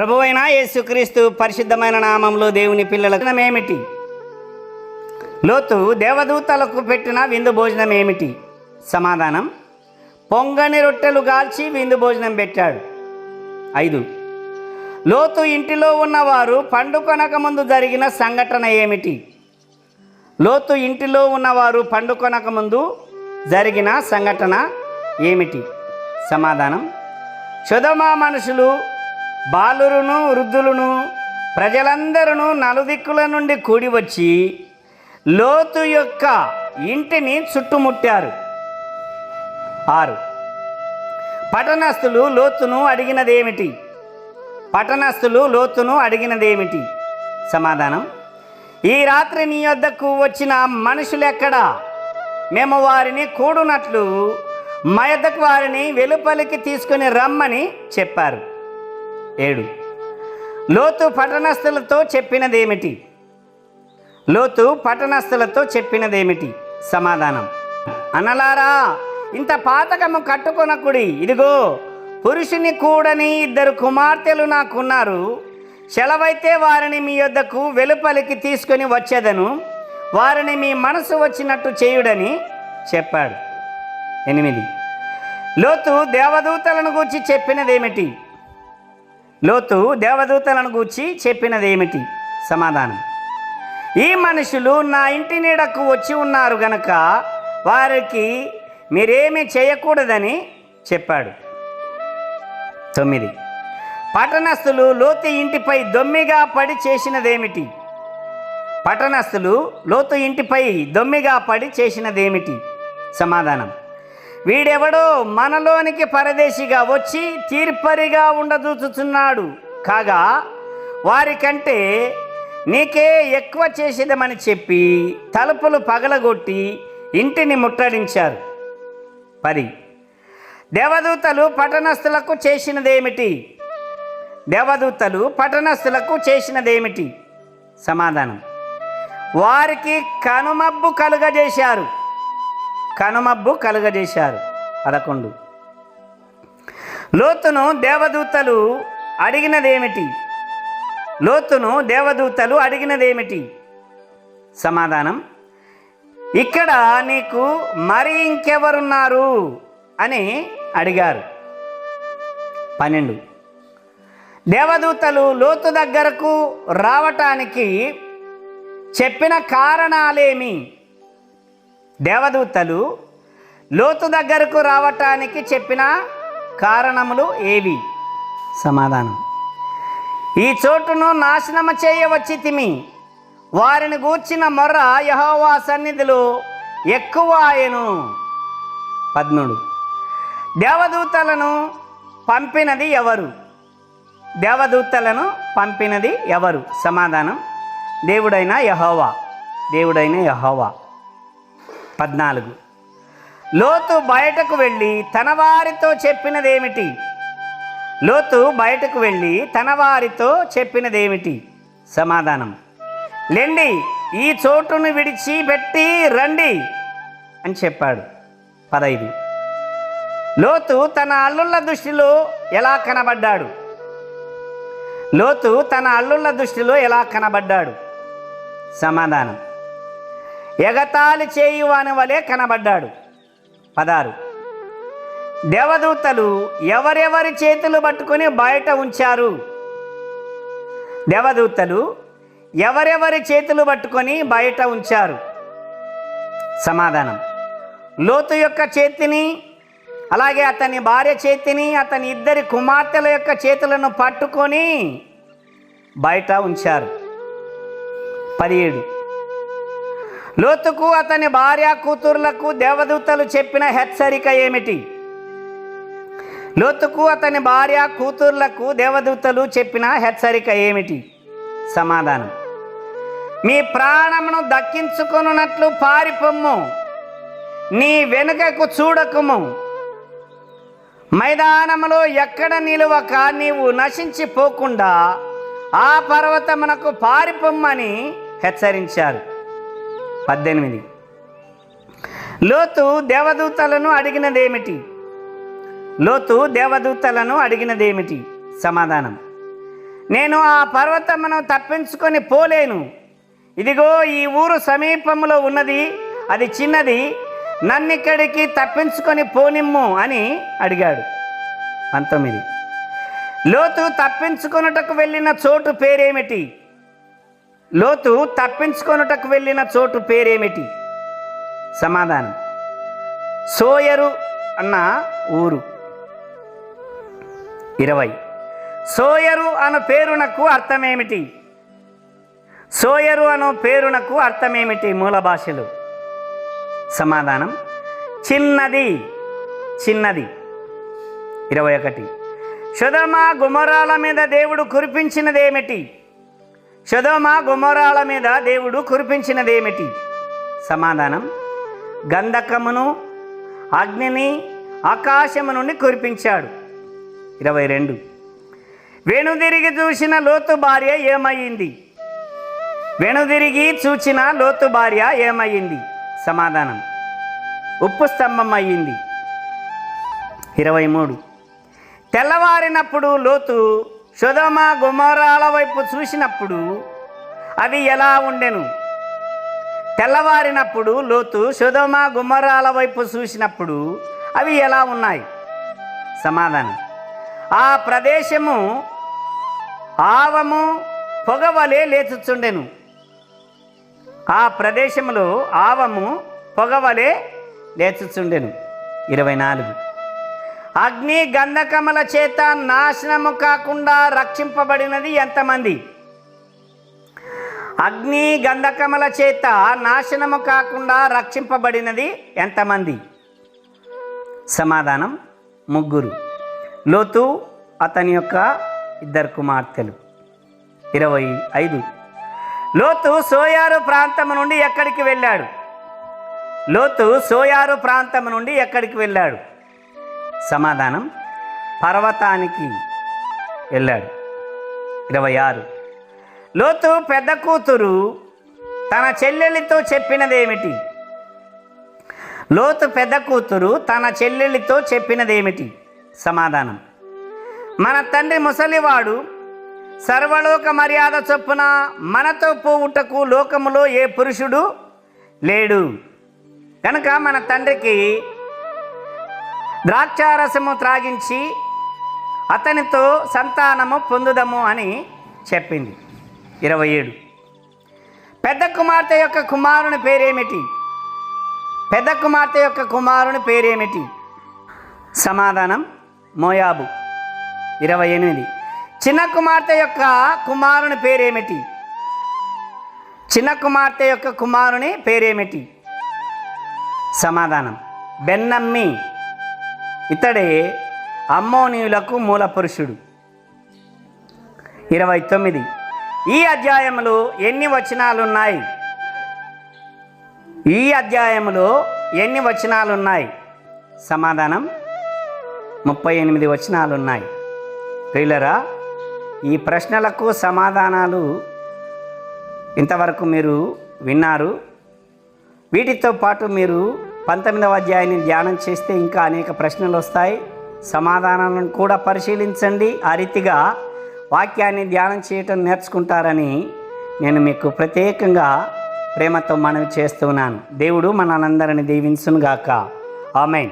ప్రభు యేసుక్రీస్తు పరిశుద్ధమైన నామంలో దేవుని పిల్లలకు ఏమిటి? లోతు దేవదూతలకు పెట్టిన విందు భోజనం ఏమిటి? సమాధానం పొంగని రొట్టెలు గాల్చి విందు భోజనం పెట్టాడు. ఐదు లోతు ఇంటిలో ఉన్నవారు పండుకొనక ముందు జరిగిన సంఘటన ఏమిటి? లోతు ఇంటిలో ఉన్నవారు పండుకొనక ముందు జరిగిన సంఘటన ఏమిటి? సమాధానం క్షుధమా మనుషులు బాలురును వృద్ధులను ప్రజలందరూ నలుదిక్కుల నుండి కూడివచ్చి లోతు యొక్క ఇంటిని చుట్టుముట్టారు. ఆరు. పట్టణస్థులు లోతును అడిగినదేమిటి? పట్టణస్థులు లోతును అడిగినదేమిటి? సమాధానం. ఈ రాత్రి నీ వద్దకు వచ్చిన మనుషులెక్కడా? మేము వారిని కూడునట్లు మా యొద్దకు వారిని వెలుపలికి తీసుకుని రమ్మని చెప్పారు. ఏడు. లోతు పట్టణస్థులతో చెప్పినదేమిటి? లోతు పట్టణస్థులతో చెప్పినదేమిటి? సమాధానం. అనలారా ఇంత పాతకము కట్టుకొనకుడి ఇదిగో పురుషుని కూడని ఇద్దరు కుమార్తెలు నాకున్నారు. సెలవైతే వారిని మీ యొద్దకు వెలుపలికి తీసుకొని వచ్చేదను. వారిని మీ మనసు వచ్చినట్టు చేయుడని చెప్పాడు. ఎనిమిది. లోతు దేవదూతలను గూర్చి చెప్పినదేమిటి? లోతు దేవదూతలను గూర్చి చెప్పినదేమిటి? సమాధానం. ఈ మనుషులు నా ఇంటి నీడకు వచ్చి ఉన్నారు గనక వారికి మీరేమీ చేయకూడదని చెప్పాడు. తొమ్మిది. పట్టణస్థులు లోతు ఇంటిపై దొమ్మిగా పడి చేసినదేమిటి? పట్టణస్థులు లోతు ఇంటిపై దొమ్మిగా పడి చేసినదేమిటి? సమాధానం. వీడెవడో మనలోనికి పరదేశిగా వచ్చి తీర్పరిగా ఉండదూచుచున్నాడు కాగా వారికంటే నీకే ఎక్కువ చేసేదమని చెప్పి తలుపులు పగలగొట్టి ఇంటిని ముట్టడించారు. పది. దేవదూతలు పట్టణస్థులకు చేసినదేమిటి? దేవదూతలు పట్టణస్థులకు చేసినదేమిటి? సమాధానం. వారికి కనుమబ్బు కలుగజేశారు. కనుమబ్బు కలుగజేశారు. పదకొండు. లోతును దేవదూతలు అడిగినదేమిటి? లోతును దేవదూతలు అడిగినదేమిటి? సమాధానం ఇక్కడ నీకు మరి ఇంకెవరున్నారు అని అడిగారు. పన్నెండు. దేవదూతలు లోతు దగ్గరకు రావటానికి చెప్పిన కారణాలేమి? దేవదూతలు లోతు దగ్గరకు రావటానికి చెప్పిన కారణములు ఏవి? సమాధానం. ఈ చోటును నాశనము చేయవచ్చి తిమి వారిని గూర్చిన మొర్ర యహోవా సన్నిధిలో ఎక్కువ ఆయను. పద్మూడు. దేవదూతలను పంపినది ఎవరు? దేవదూతలను పంపినది ఎవరు? సమాధానం. దేవుడైన యహోవా. దేవుడైన యహోవా. పద్నాలుగు. లోతు బయటకు వెళ్ళి తన వారితో చెప్పినదేమిటి? లోతు బయటకు వెళ్ళి తన వారితో చెప్పినదేమిటి? సమాధానం. లెండి ఈ చోటును విడిచి పెట్టి రండి అని చెప్పాడు. పదైదు. లోతు తన అల్లుళ్ళ దృష్టిలో ఎలా కనబడ్డాడు? లోతు తన అల్లుళ్ళ దృష్టిలో ఎలా కనబడ్డాడు? సమాధానం. ఎగతాళి చేయువాని వలె కనబడ్డాడు. పదారు దేవదూతలు ఎవరెవరి చేతులు పట్టుకొని బయట ఉంచారు? దేవదూతలు ఎవరెవరి చేతులు పట్టుకొని బయట ఉంచారు? సమాధానం. లోతు యొక్క చేతిని అలాగే అతని భార్య చేతిని అతని ఇద్దరి కుమార్తెల యొక్క చేతులను పట్టుకొని బయట ఉంచారు. పదిహేడు. లోతుకు అతని భార్య కూతుర్లకు దేవదూతలు చెప్పిన హెచ్చరిక ఏమిటి? లోతుకు అతని భార్య కూతుర్లకు దేవదూతలు చెప్పిన హెచ్చరిక ఏమిటి? సమాధానం. మీ ప్రాణమును దక్కించుకొనున్నట్లు పారిపొమ్ము. నీ వెనుకకు చూడకుము. మైదానములో ఎక్కడ నిలువక నీవు నశించిపోకుండా ఆ పర్వతమునకు పారిపొమ్మని హెచ్చరించారు. పద్దెనిమిది. లోతు దేవదూతలను అడిగినదేమిటి? లోతు దేవదూతలను అడిగినదేమిటి? సమాధానం. నేను ఆ పర్వతమును తప్పించుకొని పోలేను. ఇదిగో ఈ ఊరు సమీపంలో ఉన్నది అది చిన్నది నన్నిక్కడికి తప్పించుకొని పోనిమ్ము అని అడిగాడు. పంతొమ్మిది. లోతు తప్పించుకొనుటకు వెళ్ళిన చోటు పేరేమిటి? లోతు తప్పించుకొనుటకు వెళ్ళిన చోటు పేరేమిటి? సమాధానం. సోయరు అన్న ఊరు. ఇరవై. సోయరు అను పేరునకు అర్థమేమిటి? సోయరు అను పేరునకు అర్థమేమిటి మూల భాషలు? సమాధానం. చిన్నది. చిన్నది. ఇరవై ఒకటి. సుధమ గుమరాల మీద దేవుడు కురిపించినదేమిటి? సుధమ గుమరాల మీద దేవుడు కురిపించినదేమిటి? సమాధానం గంధకమును అగ్నిని ఆకాశము నుండి కురిపించాడు. ఇరవై రెండు. వెనుదిరిగి చూసిన లోతు భార్య ఏమయ్యింది? వెనుదిరిగి చూచిన లోతు భార్య ఏమయ్యింది? సమాధానం ఉప్పు స్తంభం అయ్యింది. ఇరవై మూడు. తెల్లవారినప్పుడు లోతు సుధమ గుమరాల వైపు చూసినప్పుడు అవి ఎలా ఉండెను? తెల్లవారినప్పుడు లోతు సుధమ గుమరాల వైపు చూసినప్పుడు అవి ఎలా ఉన్నాయి? సమాధానం. ఆ ప్రదేశము ఆవము పొగవలే లేచుచుండెను. ఆ ప్రదేశంలో ఆవము పొగవలే లేచుచుండెను. ఇరవై నాలుగు. అగ్ని గంధకముల చేత నాశనము కాకుండా రక్షింపబడినది ఎంతమంది? అగ్ని గంధకముల చేత నాశనము కాకుండా రక్షింపబడినది ఎంతమంది? సమాధానం ముగ్గురు. లోతు అతని యొక్క ఇద్దరు కుమార్తెలు. ఇరవై ఐదు. లోతు సోయారు ప్రాంతం నుండి ఎక్కడికి వెళ్ళాడు? లోతు సోయారు ప్రాంతం నుండి ఎక్కడికి వెళ్ళాడు? సమాధానం పర్వతానికి వెళ్ళాడు. ఇరవై ఆరు. లోతు పెద్ద కూతురు తన చెల్లెలితో చెప్పినదేమిటి? లోతు పెద్ద కూతురు తన చెల్లెలితో చెప్పినదేమిటి? సమాధానం. మన తండ్రి ముసలివాడు సర్వలోక మర్యాద చొప్పున మనతో పోవుటకు లోకములో ఏ పురుషుడు లేడు. కనుక మన తండ్రికి ద్రాక్షారసము త్రాగించి అతనితో సంతానము పొందుదము అని చెప్పింది. ఇరవై ఏడు. పెద్ద కుమార్తె యొక్క కుమారుని పేరేమిటి? పెద్ద కుమార్తె యొక్క కుమారుని పేరేమిటి? సమాధానం మోయాబు. ఇరవై ఎనిమిది. చిన్న కుమార్తె యొక్క కుమారుని పేరేమిటి? చిన్న కుమార్తె యొక్క కుమారుని పేరేమిటి? సమాధానం బెన్నమ్మి. ఇతడే అమ్మోనీయులకు మూల పురుషుడు ఇరవై తొమ్మిది. ఈ అధ్యాయంలో ఎన్ని వచనాలు ఉన్నాయి ఈ అధ్యాయంలో ఎన్ని వచనాలు ఉన్నాయి సమాధానం ముప్పై ఎనిమిది వచనాలు ఉన్నాయి ప్రియులరా ఈ ప్రశ్నలకు సమాధానాలు ఇంతవరకు మీరు విన్నారు. వీటితో పాటు మీరు పంతొమ్మిదవ అధ్యాయాన్ని ధ్యానం చేస్తే ఇంకా అనేక ప్రశ్నలు వస్తాయి. సమాధానాలను కూడా పరిశీలించండి. ఆ రీతిగా వాక్యాన్ని ధ్యానం చేయటం నేర్చుకుంటారని నేను మీకు ప్రత్యేకంగా ప్రేమతో మనవి చేస్తున్నాను. దేవుడు మనందరిని దీవించునుగాక. ఆమెన్.